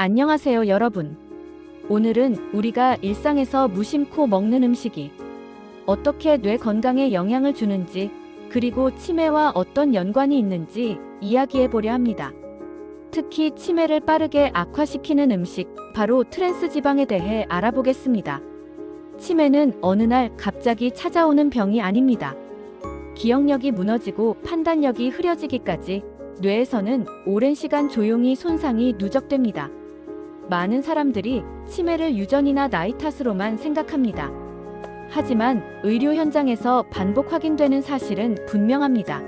안녕하세요, 여러분. 오늘은 우리가 일상에서 무심코 먹는 음식이 어떻게 뇌 건강에 영향을 주는지, 그리고 치매와 어떤 연관이 있는지 이야기해 보려 합니다. 특히 치매를 빠르게 악화시키는 음식, 바로 트랜스 지방에 대해 알아보겠습니다. 치매는 어느 날 갑자기 찾아오는 병이 아닙니다. 기억력이 무너지고 판단력이 흐려지기까지 뇌에서는 오랜 시간 조용히 손상이 누적됩니다. 많은 사람들이 치매를 유전이나 나이 탓으로만 생각합니다. 하지만 의료 현장에서 반복 확인되는 사실은 분명합니다.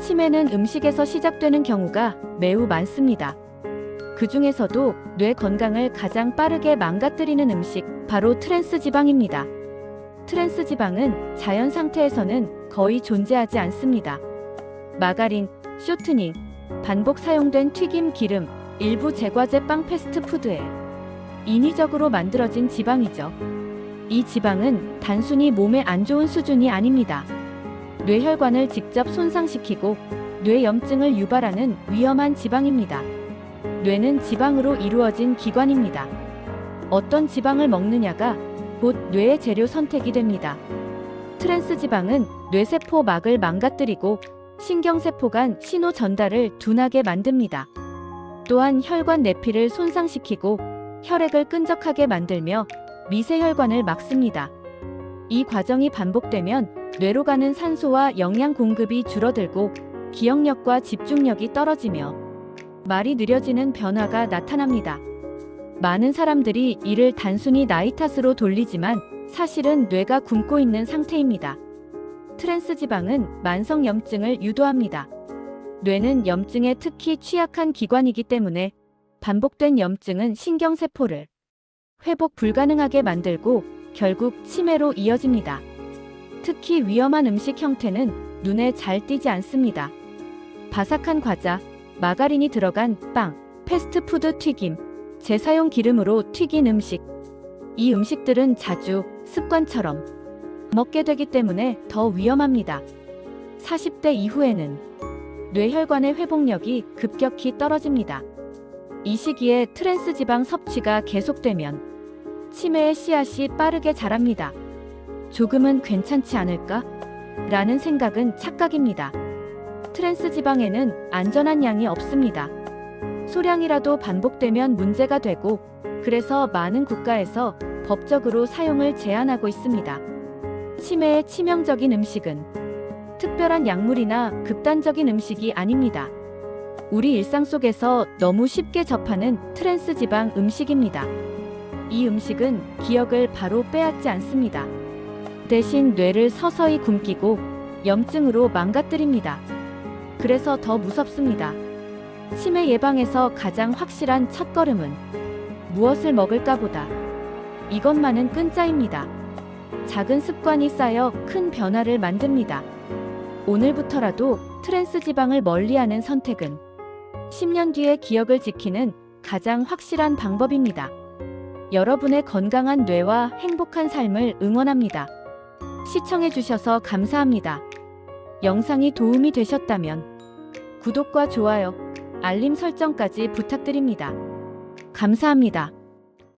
치매는 음식에서 시작되는 경우가 매우 많습니다. 그 중에서도 뇌 건강을 가장 빠르게 망가뜨리는 음식, 바로 트랜스 지방입니다. 트랜스 지방은 자연 상태에서는 거의 존재하지 않습니다. 마가린, 쇼트닝, 반복 사용된 튀김 기름, 일부 제과제 빵 패스트푸드에 인위적으로 만들어진 지방이죠. 이 지방은 단순히 몸에 안 좋은 수준이 아닙니다. 뇌혈관을 직접 손상시키고 뇌염증을 유발하는 위험한 지방입니다. 뇌는 지방으로 이루어진 기관입니다. 어떤 지방을 먹느냐가 곧 뇌의 재료 선택이 됩니다. 트랜스 지방은 뇌세포 막을 망가뜨리고 신경세포 간 신호 전달을 둔하게 만듭니다. 또한 혈관 내피를 손상시키고 혈액을 끈적하게 만들며 미세혈관을 막습니다. 이 과정이 반복되면 뇌로 가는 산소와 영양 공급이 줄어들고 기억력과 집중력이 떨어지며 말이 느려지는 변화가 나타납니다. 많은 사람들이 이를 단순히 나이 탓으로 돌리지만 사실은 뇌가 굶고 있는 상태입니다. 트랜스 지방은 만성 염증을 유도합니다. 뇌는 염증에 특히 취약한 기관이기 때문에 반복된 염증은 신경세포를 회복 불가능하게 만들고 결국 치매로 이어집니다. 특히 위험한 음식 형태는 눈에 잘 띄지 않습니다. 바삭한 과자, 마가린이 들어간 빵, 패스트푸드 튀김, 재사용 기름으로 튀긴 음식. 이 음식들은 자주 습관처럼 먹게 되기 때문에 더 위험합니다. 40대 이후에는 뇌혈관의 회복력이 급격히 떨어집니다. 이 시기에 트랜스 지방 섭취가 계속되면 치매의 씨앗이 빠르게 자랍니다. 조금은 괜찮지 않을까? 라는 생각은 착각입니다. 트랜스 지방에는 안전한 양이 없습니다. 소량이라도 반복되면 문제가 되고 그래서 많은 국가에서 법적으로 사용을 제한하고 있습니다. 치매의 치명적인 음식은 특별한 약물이나 극단적인 음식이 아닙니다. 우리 일상 속에서 너무 쉽게 접하는 트랜스 지방 음식입니다. 이 음식은 기억을 바로 빼앗지 않습니다. 대신 뇌를 서서히 굶기고 염증으로 망가뜨립니다. 그래서 더 무섭습니다. 치매 예방에서 가장 확실한 첫걸음은 무엇을 먹을까 보다 이것만은 끈자입니다. 작은 습관이 쌓여 큰 변화를 만듭니다. 오늘부터라도 트랜스 지방을 멀리하는 선택은 10년 뒤의 기억을 지키는 가장 확실한 방법입니다. 여러분의 건강한 뇌와 행복한 삶을 응원합니다. 시청해주셔서 감사합니다. 영상이 도움이 되셨다면 구독과 좋아요, 알림 설정까지 부탁드립니다. 감사합니다.